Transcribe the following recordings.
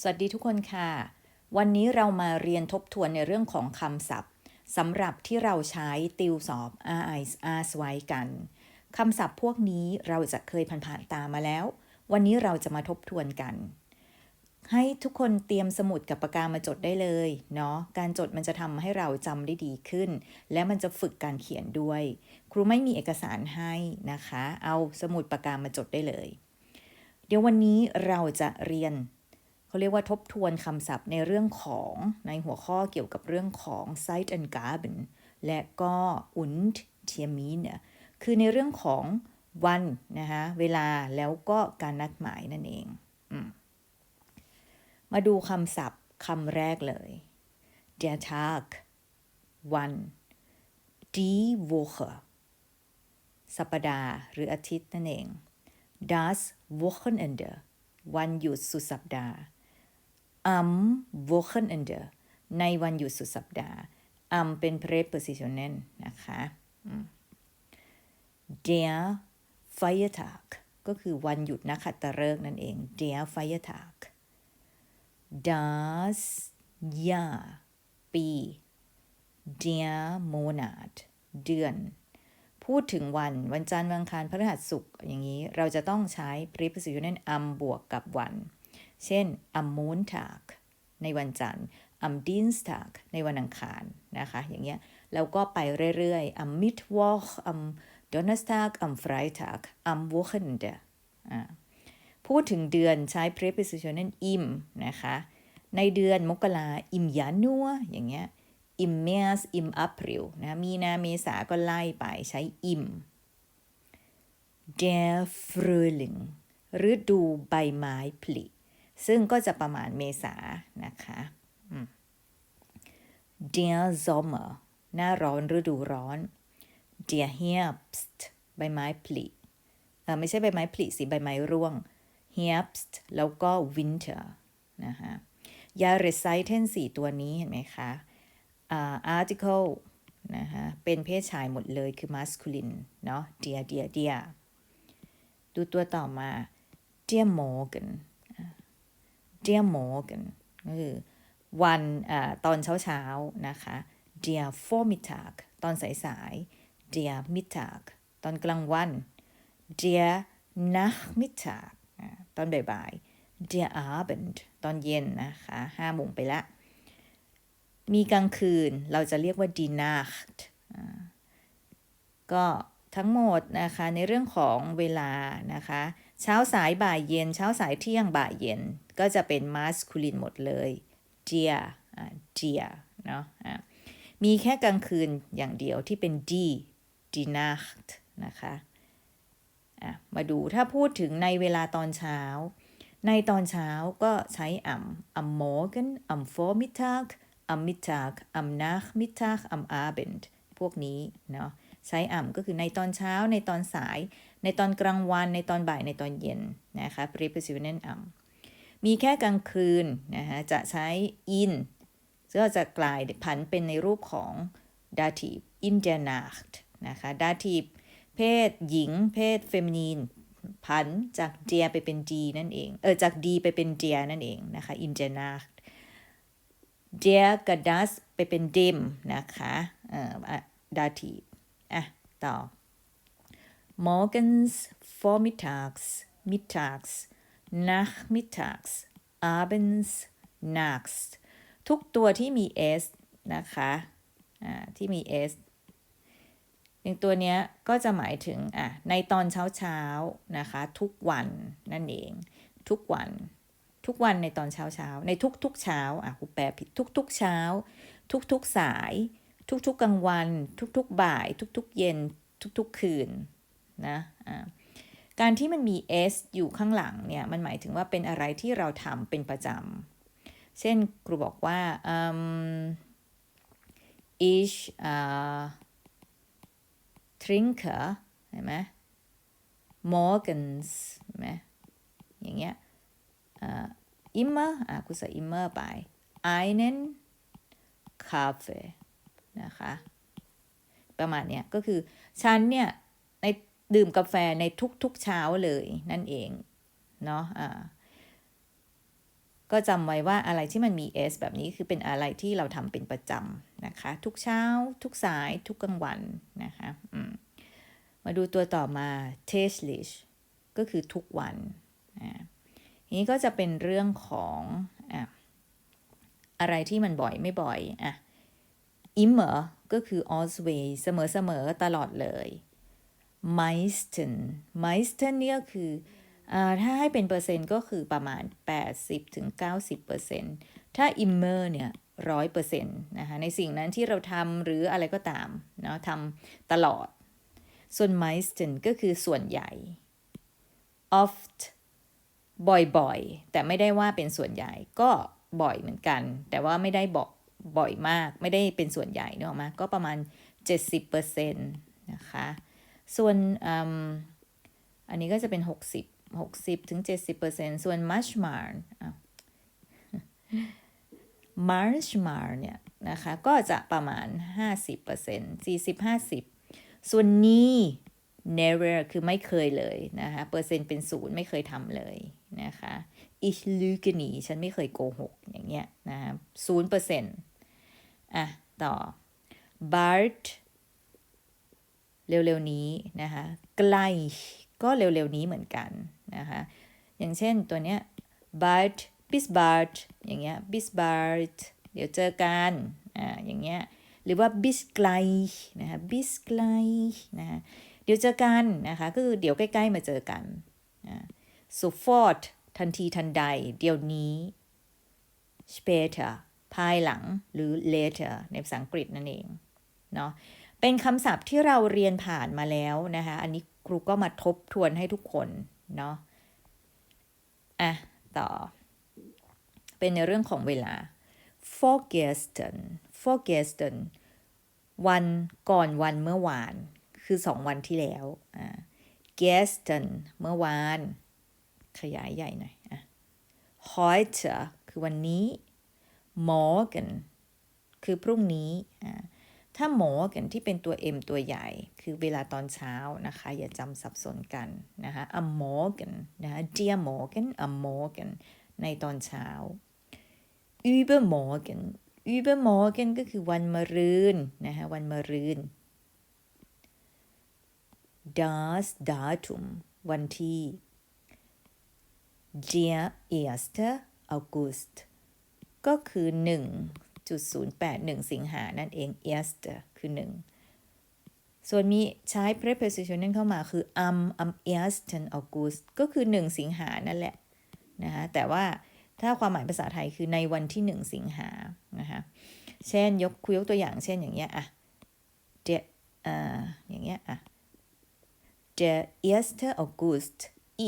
สวัสดีทุกคนค่ะ วันนี้เรามาเรียนทบทวนในเรื่องของคำศัพท์สำหรับที่เราใช้ติวสอบ r i s r ไว้กันคำศัพท์พวกนี้เราจะเคยผ่านๆตามาแล้ว วันนี้เราจะมาทบทวนกัน ให้ทุกคนเตรียมสมุดกับปากกามาจดได้เลยเนาะการจดมันจะทำให้เราจำได้ดีขึ้น และมันจะฝึกการเขียนด้วย ครูไม่มีเอกสารให้นะคะ เอาสมุดปากกามาจดได้เลย เดี๋ยววันนี้เราจะเรียน เขาเรียกว่าทบทวนคำศัพท์ในเรื่องของในหัวข้อเกี่ยวกับเรื่องของ Zeit and Gaben และก็ und Termine คือในเรื่องของวันนะคะเวลาแล้วก็การนัดหมายนั่นเองอมมาดูคำศัพท์คำแรกเลย der Tag วัน die Woche สัปดาห์หรืออาทิตย์นั่นเอง das Wochenende วันหยุดสุดสัปดาห์ am Wochenende ในวันหยุดสุดสัปดาห์ am เป็น prepositionen นะคะอืม der Feiertag ก็คือวันหยุดนักขัตฤกษ์นั่นเอง der Feiertag das Jahr ปี der Monat เดือน พูดถึงวันวันจันทร์วันอังคารพฤหัสศุกร์อย่างนี้ เราจะต้องใช้ prepositionen am บวกกับวัน เช่น am Montag ในวันจันทร์ am Dienstag ในวันอังคารนะคะ อย่างเงี้ย แล้วก็ไปเรื่อยๆ am Mittwoch am Donnerstag am Freitag am Wochenende อ่าพูดถึงเดือนใช้ prepositionen im นะคะ ในเดือนมกรา im Januar อย่างเงี้ย im März im April นะมีนาเมษาก็ไล่ไปใช้ im der Frühling ฤดูใบไม้ผลิ ซึ่งก็จะประมาณเมษานะคะอืม der Sommer หน้าร้อนฤดูร้อน der Herbst ใบไม้ผลิเออไม่ใช่ใบไม้ผลิสิใบไม้ร่วง Herbst แล้วก็ Winter นะคะยา r e c i t e n สี่ตัวนี้เห็นไหมคะอ่า article นะคะเป็นเพศชายหมดเลยคือ masculine เนาะ der der der ดูตัวต่อมา der Morgen der Morgen ก็คือวันอตอนเช้าเช้าๆนะคะ der Vormittag ตอนสายสายๆ der Mittag ตอนกลางวัน der Nachmittag อ่าตอนบ่ายๆ der Abend ตอนเย็นนะคะห้าโมงไปละ มีกลางคืนเราจะเรียกว่า die Nacht ก็ทั้งหมดนะคะในเรื่องของเวลานะคะ เช้าสายบ่ายเย็น เช้าสายเที่ยงบ่ายเย็น ก็จะเป็น masculine หมดเลย dia อ่า dia เนาะอะมีแค่กลางคืนอย่างเดียวที่เป็น die die Nacht นะคะอะมาดูถ้าพูดถึงในเวลาตอนเช้า ในตอนเช้าก็ใช้ am am Morgen am Vormittag am Mittag am Nachmittag am Abend พวกนี้เนาะใช้ am ก็คือในตอนเช้าในตอนสาย ในตอนกลางวันในตอนบ่ายในตอนเย็นนะคะ prepositionen am มีแค่กลางคืนนะคะจะใช้ in ก็จะกลายผันเป็นในรูปของ dative in der Nacht นะคะ dative เพศหญิง เพศเฟมินีนผันจาก der ไปเป็น d นั่นเอง เออ จาก d ไปเป็น der นั่นเองนะคะ in der Nacht der กับ das ไปเป็น dem นะคะ เอ่อ dative อะ ต่อ morgens vormittags mittags nachmittags abends nachts ทุกตัวที่มี s นะคะอ่าที่มี s อย่างตัวเนี้ยก็จะหมายถึงอะในตอนเช้าเช้านะคะ ทุกวันนั่นเอง ทุกวัน ทุกวันในตอนเช้าเช้าในทุกๆเช้าอะครูแปลผิดทุกๆเช้า ทุกๆสาย ทุกๆกลางวัน ทุกๆบ่าย ทุกๆเย็น ทุกๆคืน นะอ่าการที่มันมี s อยู่ข้างหลังเนี่ยมันหมายถึงว่าเป็นอะไรที่เราทำเป็นประจำ เช่นครูบอกว่า ich uh, trinke เห็นไหม morgens เห็นไหมอย่างเงี้ยอ่า immer อะกูใส่ immer ไป einen Kaffee นะคะ ประมาณเนี้ยก็คือ ฉันเนี่ย ดื่มกาแฟในทุกๆเช้าเลยนั่นเองเนาะอ่าก็จำไว้ว่าอะไรที่มันมี s แบบนี้คือเป็นอะไรที่เราทำเป็นประจำนะคะ ทุกเช้า ทุกสาย ทุกกลางวันนะคะอืมมาดูตัวต่อมา täglich ก็คือทุกวันอ่านี้ก็จะเป็นเรื่องของอะอะไรที่มันบ่อยไม่บ่อยอะ immer ก็คือ always เสมอเสมอตลอดเลย meisten meisten เนี่ยคืออถ้าให้เป็นเปอร์เซ็นต์ก็คือประมาณ 80ถึง90เปอร์เซ็นต์ถ้า immer เนี่ยร้อยเปอร์เซ็นต์นะคะในสิ่งนั้นที่เราทำหรืออะไรก็ตามเนาะทำตลอด ส่วน meisten ก็คือส่วนใหญ่ oft บ่อยๆ แต่ไม่ได้ว่าเป็นส่วนใหญ่ก็บ่อยเหมือนกัน แต่ว่าไม่ได้บอกบ่อยมาก ไม่ได้เป็นส่วนใหญ่เนอะมาก็ประมาณ 70%นะคะ ส่วนอ,อันนี้ก็จะเป็น 60 60ถึง70%ส่วน much more อะ much more เนี่ยนะคะก็จะประมาณ 50% 40 50 ส่วนนี้ never คือไม่เคยเลยนะคะเปอร์เซ็นต์เป็นศูนย์ไม่เคยทำเลยนะคะ ich lüge nie ฉันไม่เคยโกหกอย่างเงี้ยนะคะศูนย์เปอร์เซ็นต์อะต่อ bald เร็วๆนี้นะคะ gleich ก็เร็วๆนี้เหมือนกันนะคะอย่างเช่นตัวเนี้ย bald bis bald อย่างเงี้ย bis bald เดี๋ยวเจอกันอ่าอย่างเงี้ยหรือว่า bis gleich นะคะ bis gleich นะคะเดี๋ยวเจอกันนะคะก็คือเดี๋ยวใกล้ๆมาเจอกันนะ sofort ทันทีทันใด เดี๋ยวนี้ später ภายหลังหรือ later ในภาษาอังกฤษนั่นเองเนาะ เป็นคำศัพท์ที่เราเรียนผ่านมาแล้วนะคะ อันนี้ครูก็มาทบทวนให้ทุกคนเนาะ อะ ต่อ เป็นในเรื่องของเวลา vorgestern vorgestern วันก่อนวันเมื่อวาน คือสองวันที่แล้ว อ่า gestern เมื่อวาน ขยายใหญ่หน่อย อะ heute คือวันนี้ morgen คือพรุ่งนี้ อ่า ถ้า morgen ที่เป็นตัว m ตัวใหญ่ คือเวลาตอนเช้านะคะ อย่าจำสับสนกันนะคะ am morgen นะคะ dear morgen am morgen ในตอนเช้า übermorgen übermorgen ก็คือวันมะรืนนะคะวันมะรืน das Datum วันที่ der 1. August ก็คือ 1.081 สิงหานั่นเอง erst คือ 1 ส่วนมีใช้ preposition นั่นเข้ามาคือ am am 1. August ก็คือ 1 สิงหานั่นแหละนะคะแต่ว่าถ้าความหมายภาษาไทยคือในวันที่ 1 สิงหานะคะเช่นยกคุยยกตัวอย่างเช่นอย่างเงี้ยอะเดอ่าอย่างเงี้ยอะ der 1. August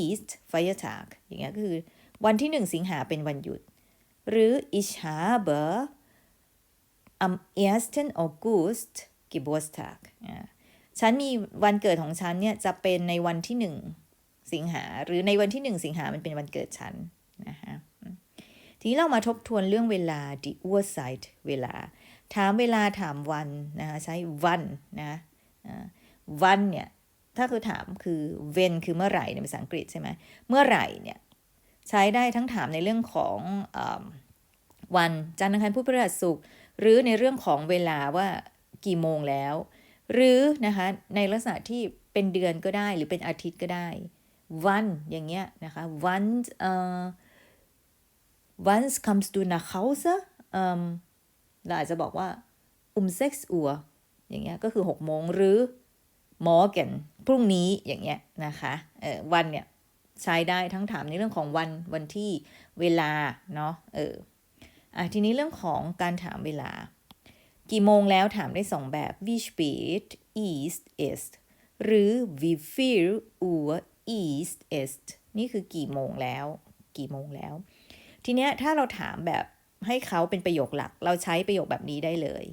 ist Feiertag อย่างเงี้ยก็คือวันที่ 1 สิงหาเป็นวันหยุด หรือ ich habe am 1. August Geburtstag อ่าฉันมีวันเกิดของฉันเนี่ยจะเป็นในวันที่1สิงหาหรือในวันที่1สิงหามันเป็นวันเกิดฉันนะคะทีนี้เรามาทบทวนเรื่องเวลา die Uhrzeit เวลา ถามเวลาถามวันนะคะใช้วันนะวันเนี่ยถ้าคือถามคือ when คือเมื่อไหร่ในภาษาอังกฤษใช่ไหมเมื่อไหร่เนี่ยใช้ได้ทั้งถามในเรื่องของอวันจันทร์อังคารพุธพฤหัสศุกร์ หรือในเรื่องของเวลาว่ากี่โมงแล้ว หรือนะคะในลักษณะที่เป็นเดือนก็ได้หรือเป็นอาทิตย์ก็ได้ วันอย่างเงี้ยนะคะวันเอ่อ wann kommst du nach Hause เราอาจจะบอกว่า um 6 Uhr อย่างเงี้ยก็คือ6โมงหรือ morgen พรุ่งนี้อย่างเงี้ยนะคะเออวันเนี่ยใช้ได้ทั้งถามในเรื่องของวันวันที่เวลาเนาะเออ อะทีนี้เรื่องของการถามเวลา กี่โมงแล้วถามได้สองแบบ wie spät ist es หรือ wie viel Uhr ist es นี่คือกี่โมงแล้ว กี่โมงแล้ว ทีเนี้ยถ้าเราถามแบบให้เขาเป็นประโยคหลัก เราใช้ประโยคแบบนี้ได้เลย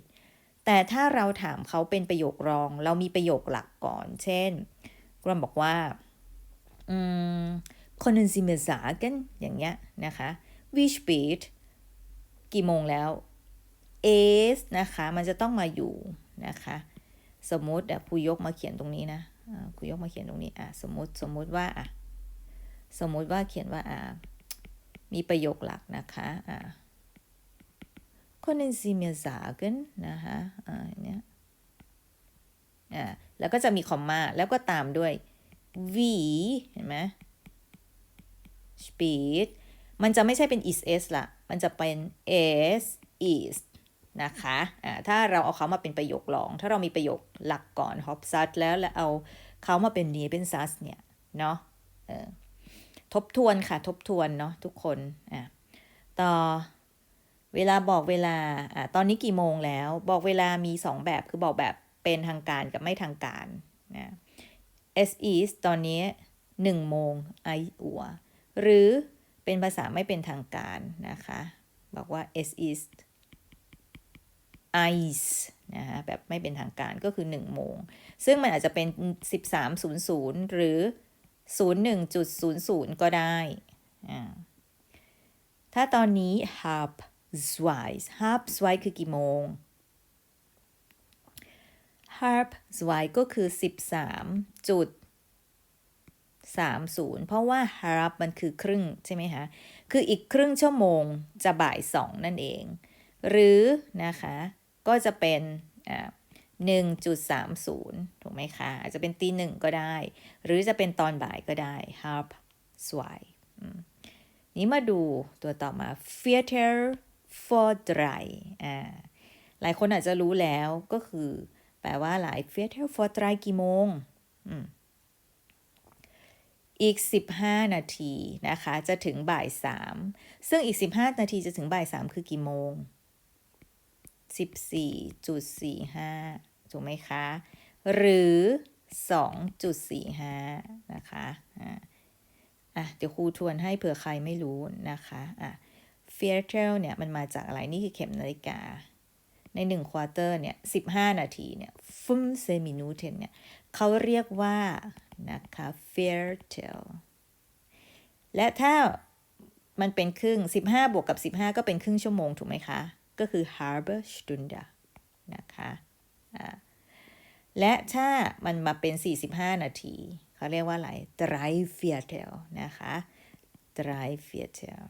แต่ถ้าเราถามเขาเป็นประโยครอง เรามีประโยคหลักก่อน เช่นกรมบอกว่าอืม können Sie mir sagen อย่างเงี้ยนะคะ wie spät กี่โมงแล้ว es นะคะ มันจะต้องมาอยู่นะคะ สมมติอะครูยกมาเขียนตรงนี้นะครูยกมาเขียนตรงนี้อะสมมติสมมติว่าอะสมมติว่าเขียนว่าอะมีประโยคหลักนะคะอ่า können Sie mir sagen นะคะอ่าเนี้ยอ่าแล้วก็จะมีคอมมาแล้วก็ตามด้วย wie เห็นไหม spät มันจะไม่ใช่เป็น is s ละ มันจะเป็น s is นะคะอ่าถ้าเราเอาเขามาเป็นประโยครอง ถ้าเรามีประโยคหลักก่อน hop s a t แล้วแล้วเอาเขามาเป็นนี้เป็น sus เนี่ย เนาะเออทบทวนค่ะ ทบทวนเนาะทุกคนอะต่อเวลาบอกเวลาอะตอนนี้กี่โมงแล้ว บอกเวลามี 2 แบบคือบอกแบบเป็นทางการกับไม่ทางการนะ s is ตอนนี้1โมง I อัวหรือ เป็นภาษาไม่เป็นทางการนะคะ บอกว่า s is ice นะคะแบบไม่เป็นทางการก็คือ 1 โมง ซึ่งมันอาจจะเป็น 13.00 หรือ 01.00 ก็ได้ถ้าตอนนี้ half zwei half zwei คือกี่โมง half zwei ก็คือ 13จุด 30 เพราะว่า half มันคือครึ่งใช่ไหมคะ คืออีกครึ่งชั่วโมงจะบ่ายสองนั่นเอง หรือนะคะ ก็จะเป็นอ่า1.30 ถูกไหมคะ อาจจะเป็นตีหนึ่งก็ได้ หรือจะเป็นตอนบ่ายก็ได้ half zwei นี้มาดูตัวต่อมา theater for dry อ่า หลายคนอาจจะรู้แล้วก็คือ แปลว่าหลาย theater for dry กี่โมงอี อีก 15 นาทีนะคะ จะถึงบ่าย 3 ซึ่งอีก 15 นาทีจะถึงบ่าย 3 คือกี่โมง 14.45 ถูกไหมคะ หรือ 2.45 นะคะอะอะเดี๋ยวครูทวนให้เผื่อใครไม่รู้นะคะอะ f a i r t a l เนี่ย มันมาจากอะไรนี่คือเข็มนาฬิกา ใน 1 ควอเตอร์เนี่ย 15 นาทีเนี่ยฟุ่มเซมินูเทนเนี่ยเขาเรียกว่า นะคะ f a i r tale และถ้ามันเป็นครึ่ง 15 บวกกับ 15 ก็เป็นครึ่งชั่วโมง ถูกไหมคะ ก็คือ halbe Stunde นะคะะและถ้ามันมาเป็น 45 นาที เขาเรียกว่าอะไร drei Viertel นะคะ drei Viertel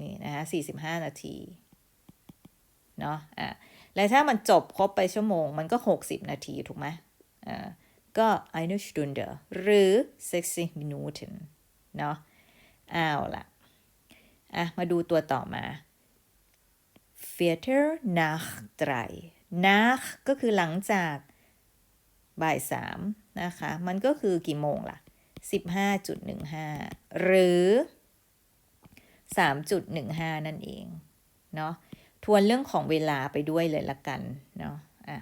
นี่นะคะ45 นาที เนาะอะ แล้วถ้ามันจบครบไปชั่วโมง มันก็ 60 นาที ถูกไหมอ่าก็ eine Stunde หรือ 60 Minuten เนาะเอาล่ะอะ มาดูตัวต่อมา Viertel nach drei nach ก็คือหลังจากบ่ายสามนะคะ มันก็คือกี่โมงล่ะ 15.15 หรือ 3.15 นั่นเอง เนาะ ทวนเรื่องของเวลาไปด้วยเลยละกันเนาะอะ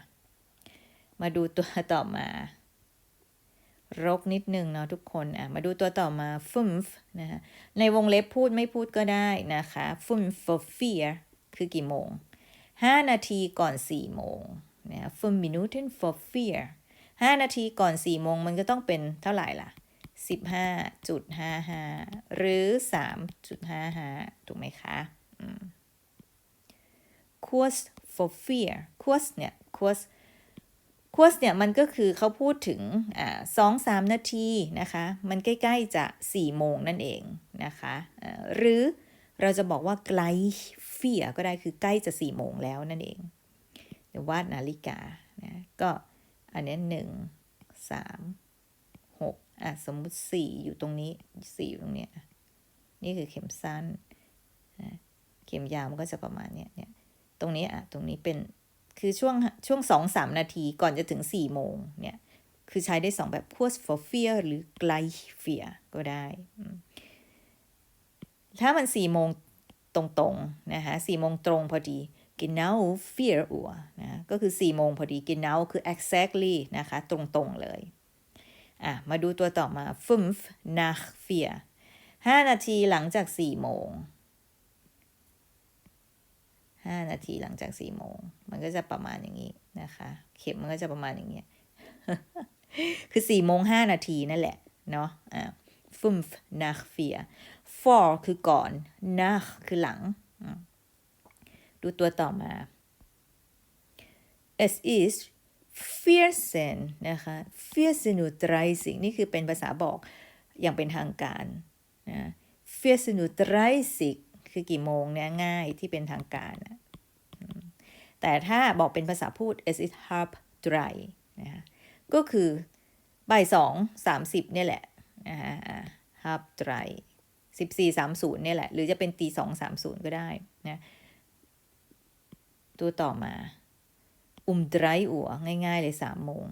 มาดูตัวต่อมารกนิดนึงเนาะทุกคนอะมาดูตัวต่อมา fünf นะคะในวงเล็บพูดไม่พูดก็ได้นะคะ fünf for fear คือกี่โมง 5 นาทีก่อน 4 โมงนะ fünf Minuten for fear 5นาทีก่อน 4 โมงมันก็ต้องเป็นเท่าไหร่ล่ะ 15.55 หรือ 3.55 ถูกไหมคะ course for fear course เนี่ย course course เนี่ยมันก็คือเขาพูดถึงสองสามนาทีนะคะ มันใกล้ ๆ จะสี่โมงนั่นเองนะคะหรือเราจะบอกว่าไกลเฟียก็ได้คือใกล้จะสี่โมงแล้วนั่นเองเดี๋ยววาดนาฬิกานะก็อันนี้หนึ่งสามหกอะสมมุติสี่อยู่ตรงนี้สี่อยู่ตรงเนี้ยนี่คือเข็มสั้นนะเข็มยาวมันก็จะประมาณเนี้ยเนี่ย รงนี้อะตรงนี้เป็นคือช่วงช่วงสองสามนาทีก่อนจะถึงสี่โมงเนี่ยคือใช้ได้สองแบบ course for fear หรือ gleich fear ก็ได้ ถ้ามันสี่โมงตรงๆนะคะสี่โมงตรงพอดี genau vier Uhr นะก็คือ4โมงพอดี genau คือ exactly นะคะตรงๆเลยอะมาดูตัวต่อมา fünf nach vier 5นาทีหลังจาก4โมง 5 นาทีหลังจาก4โมง มันก็จะประมาณอย่างนี้นะคะ เข็มมันก็จะประมาณอย่างเงี้ย คือ4โมง5นาทีนั่นแหละเนาะ อะ fünf nach vier for คือก่อน nach คือหลัง ดูตัวต่อมา es ist vierzehn นะคะ vierzehn Uhr dreißig นี่คือเป็นภาษาบอกอย่างเป็นทางการนะ14.30 คือกี่โมงเนี่ยง่ายที่เป็นทางการ แต่ถ้าบอกเป็นภาษาพูด es it halb drei นะคะก็คือบ่ายสองสามสิบเนี่ยแหละนะคะ halb drei สิบสี่สามศูนย์เนี่ยแหละ หรือจะเป็นตีสองสามศูนย์ก็ได้นะตัวต่อมา um drei Uhr ง่ายๆเลยสามโมง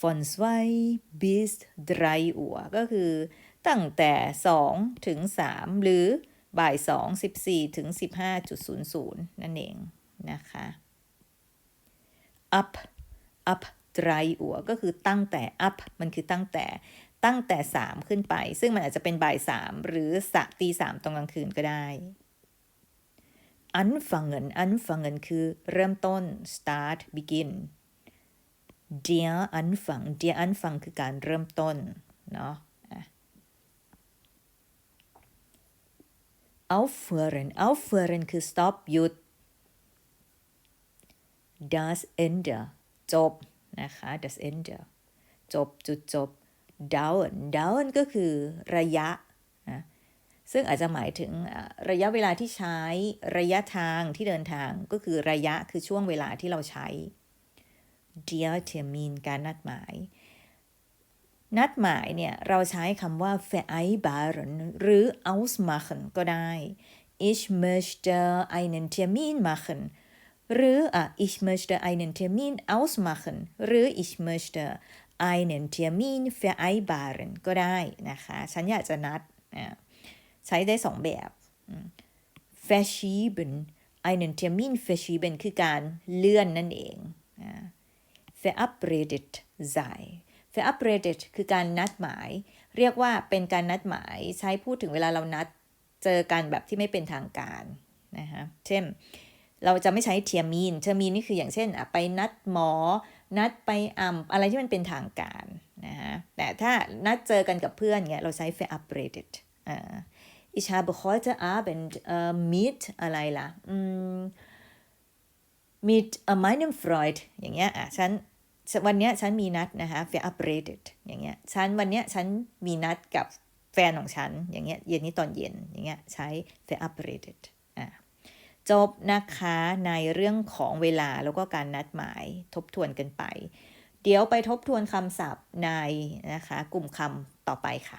von zwei bis drei Uhr ก็คือตั้งแต่2ถึง3หรือ บ่าย2 14ถึง15.00 นั่นเองนะคะ up up drei Uhr ก็คือตั้งแต่ up มันคือตั้งแต่ตั้งแต่ 3 ขึ้นไป ซึ่งมันอาจจะเป็นบ่าย 3 หรือสะตี3ตอนกลางคืนก็ได้ anfangen anfangen คือเริ่มต้น start begin der Anfang der Anfang คือการเริ่มต้น เนาะอะ aufhören aufhören คือ stop หยุด das Ende จบนะคะ das Ende จบจุดจบ dauern dauern ก็คือระยะนะซึ่งอาจจะหมายถึงระยะเวลาที่ใช้ระยะทางที่เดินทางก็คือระยะคือช่วงเวลาที่เราใช้ der Termin การนัดหมาย นัดหมายเนี่ยเราใช้คำว่า vereinbaren หรือ ausmachen ก็ได้ ich möchte einen Termin machen หรืออะ ich möchte einen Termin ausmachen หรือ ich möchte einen Termin vereinbaren ก็ได้นะคะ ฉันอยากจะนัดอะใช้ได้สองแบบ verschieben einen Termin verschieben คือการเลื่อนนั่นเองอะ verabredet sein verabredet คือการนัดหมาย เรียกว่าเป็นการนัดหมายใช้พูดถึงเวลาเรานัดเจอกันแบบที่ไม่เป็นทางการนะคะเช่น เราจะไม่ใช้เทียมีนเทียมีนนี่คืออย่างเช่นอะไปนัดหมอ นัดไปอ่ำอะไรที่มันเป็นทางการนะคะแต่ถ้านัดเจอกันกับเพื่อนเงี้ยเราใช้ verabredet อ่า ich habe heute Abend äh, mit อะไรล่ะม mit äh, meinem Freund อย่างเงี้ยอะฉัน วันเนี้ยฉันมีนัดนะคะ f e r up r a t e d อย่างเงี้ยฉันวันเนี้ยฉันมีนัดกับแฟนของฉัน อย่างเงี้ยเย็นนี้ตอนเย็นอย่างเงี้ยใช้ f e r up r a t e d อะจบนะคะในเรื่องของเวลาแล้วก็การนัดหมายทบทวนกันไป เดี๋ยวไปทบทวนคำศัพท์ในนะคะกลุ่มคำต่อไปค่ะ